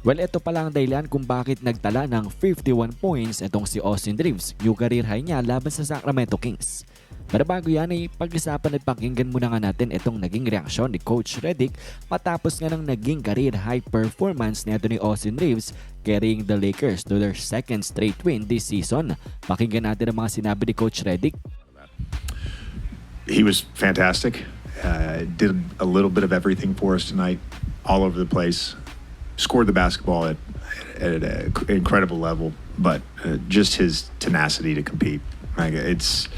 Well, ito pala ang dahilan kung bakit nagtala ng 51 points itong si Austin Reeves, new career high niya laban sa Sacramento Kings. Pero bago yan ay pag-usapan at pakinggan muna nga natin itong naging reaksyon ni Coach Redick matapos nga ng naging career high performance nito ni Austin Reeves carrying the Lakers to their second straight win this season. Pakinggan natin ang mga sinabi ni Coach Redick he was fantastic. Uh, did a little bit of everything for us tonight, all over the place. Scored the basketball at, at an incredible level, but uh, just his tenacity to compete. Like it's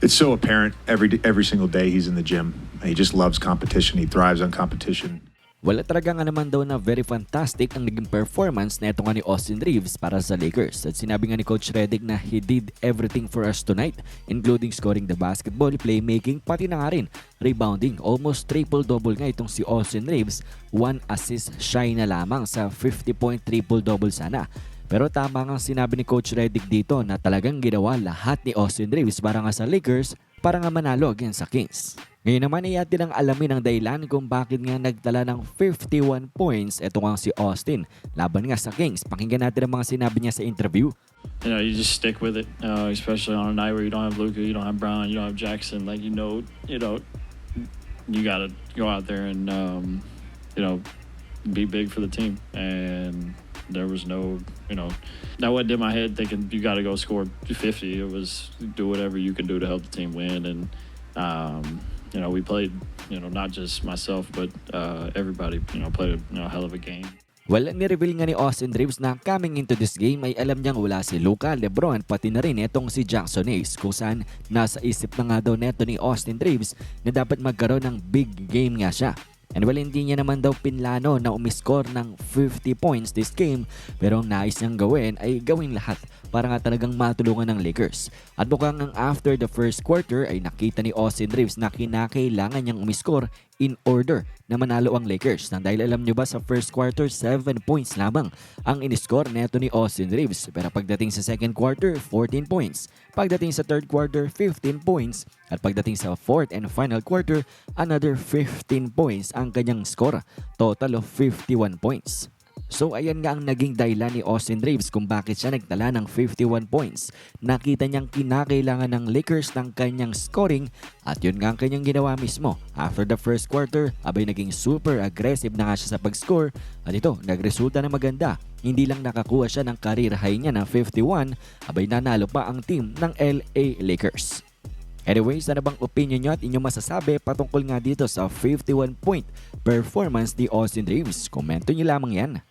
it's so apparent every every single day he's in the gym. He just loves competition. He thrives on competition. Wala talaga nga naman daw na very fantastic ang naging performance na ito nga ni Austin Reeves para sa Lakers. At sinabi nga ni Coach Redick na he did everything for us tonight, including scoring the basketball, playmaking, pati na nga rin rebounding. Almost triple-double nga itong si Austin Reeves, one assist shy na lamang sa 50-point triple-double sana. Pero tama nga sinabi ni Coach Redick dito na talagang ginawa lahat ni Austin Reeves para nga sa Lakers para nga manalo against sa Kings. Ngayon naman ay atin ang alamin ang dahilan kung bakit nga nagtala ng 51 points ito nga si Austin laban nga sa Kings. Pakinggan natin ang mga sinabi niya sa interview. you know, you just stick with it, uh, especially on a night where you don't have Luca, you don't have Brown, you don't have Jackson. Like you know, you know, you got to go out there and um, you know, be big for the team. And there was no, you know, that went in my head thinking you got to go score 50. It was do whatever you can do to help the team win. And um, you know, we played, you know, not just myself, but uh, everybody, you know, played a you know, hell of a game. Well, nireveal nga ni Austin Reeves na coming into this game ay alam niyang wala si Luka, Lebron, pati na rin itong si Jackson Hayes kung saan nasa isip na nga daw neto ni Austin Reeves na dapat magkaroon ng big game nga siya. And well, hindi niya naman daw pinlano na umiscore ng 50 points this game pero ang nais niyang gawin ay gawin lahat para nga talagang matulungan ng Lakers. At mukhang ang after the first quarter ay nakita ni Austin Reeves na kinakailangan niyang umiscore in order na manalo ang Lakers. Nang dahil alam niyo ba sa first quarter, 7 points lamang ang iniscore neto ni Austin Reeves. Pero pagdating sa second quarter, 14 points. Pagdating sa third quarter, 15 points. At pagdating sa fourth and final quarter, another 15 points ang kanyang score. Total of 51 points. So ayan nga ang naging dahilan ni Austin Reeves kung bakit siya nagtala ng 51 points. Nakita niyang kinakailangan ng Lakers ng kanyang scoring at yun nga ang kanyang ginawa mismo. After the first quarter, abay naging super aggressive na nga siya sa pag-score at ito, nagresulta na maganda. Hindi lang nakakuha siya ng career high niya ng 51, abay nanalo pa ang team ng LA Lakers. Anyways, ano bang opinion nyo at inyong masasabi patungkol nga dito sa 51 point performance ni Austin Reeves? Komento nyo lamang yan.